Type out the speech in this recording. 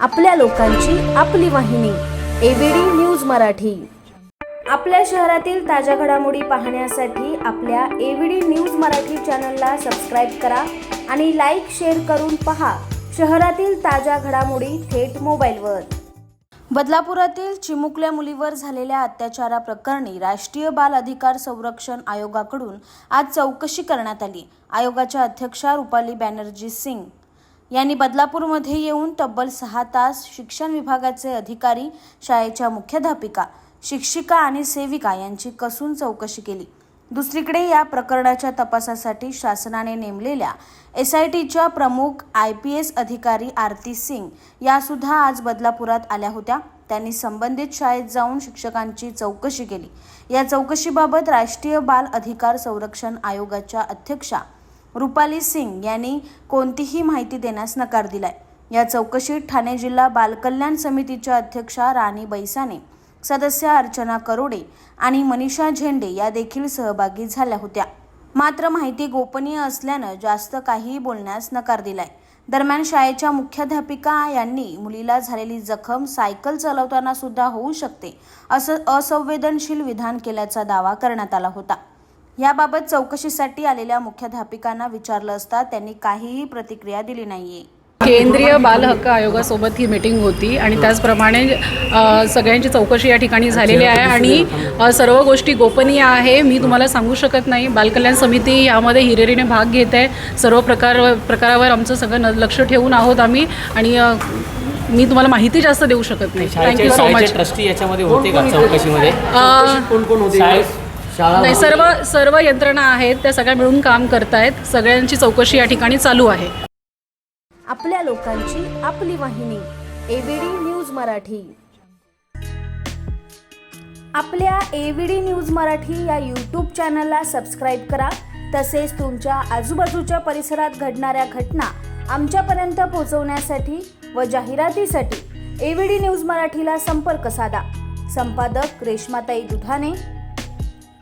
आपल्या लोकांची आपली वाहिनी एबीडी न्यूज मराठी. आपल्या शहरातील ताज्या घडामोडी पाहण्यासाठी आपल्या एबीडी न्यूज मराठी चॅनलला सबस्क्राईब करा आणि लाईक शेअर करून पहा शहरातील ताज्या घडामोडी थेट मोबाईलवर. बदलापुरातील चिमुकल्या मुलीवर झालेल्या अत्याचाराप्रकरणी राष्ट्रीय बाल अधिकार संरक्षण आयोगाकडून आज चौकशी करण्यात आली. आयोगाच्या अध्यक्षा रुपाली बॅनर्जी सिंग यांनी बदलापूरमध्ये येऊन तब्बल सहा तास शिक्षण विभागाचे अधिकारी शाळेच्या मुख्याध्यापिका शिक्षिका आणि सेविका यांची कसून चौकशी केली. दुसरीकडे या प्रकरणाच्या तपासासाठी शासनाने नेमलेल्या एस आय टीच्या प्रमुख आय पी एस अधिकारी आरती सिंग यासुद्धा आज बदलापुरात आल्या होत्या. त्यांनी संबंधित शाळेत जाऊन शिक्षकांची चौकशी केली. या चौकशीबाबत राष्ट्रीय बाल अधिकार संरक्षण आयोगाच्या अध्यक्षा रुपाली सिंग यांनी कोणतीही माहिती देण्यास नकार दिलाय. या चौकशीत ठाणे जिल्हा बालकल्याण समितीच्या अध्यक्षा राणी बैसाने सदस्य अर्चना करोडे आणि मनीषा झेंडे या देखील सहभागी झाल्या होत्या. मात्र माहिती गोपनीय असल्यानं जास्त काहीही बोलण्यास नकार दिलाय. दरम्यान शाळेच्या मुख्याध्यापिका यांनी मुलीला झालेली जखम सायकल चालवताना सुद्धा होऊ शकते असं असंवेदनशील विधान केल्याचा दावा करण्यात आला होता. याबाबत चौकशीसाठी आलेल्या मुख्याध्यापिकांना विचारलं असता त्यांनी काहीही प्रतिक्रिया दिली नाहीये. केंद्रीय बाल हक्क आयोगासोबत ही मीटिंग होती आणि त्याचप्रमाणे सगळ्यांची चौकशी या ठिकाणी झालेली आहे आणि सर्व गोष्टी गोपनीय आहे. मी तुम्हाला सांगू शकत नाही. बालकल्याण समिती यामध्ये हिरिरीने भाग घेत आहे. सर्व प्रकार प्रकारावर आमचं सगळं न- लक्ष ठेवून आहोत आम्ही आणि मी तुम्हाला माहिती जास्त देऊ शकत नाही. थँक्यू सो मच ट्रस्टी याच्यामध्ये होते का चौकशीमध्ये? कोण कोण होते? नाही सर्व सर्व यंत्रणा आहेत त्या सगळ्या मिळून काम करतायत. सगळ्यांची चौकशी या ठिकाणी चालू आहे. आपल्या लोकांची आपली वाहिनी एबीडी न्यूज मराठी. आपल्या एबीडी न्यूज मराठी या यूट्यूब चॅनलला सबस्क्राईब करा. तसेच तुमच्या आजूबाजूच्या परिसरात घडणाऱ्या घटना आमच्यापर्यंत पोहोचवण्यासाठी व जाहिरातीसाठी एबीडी न्यूज मराठीला संपर्क साधा. संपादक रेश्माताई Dudhane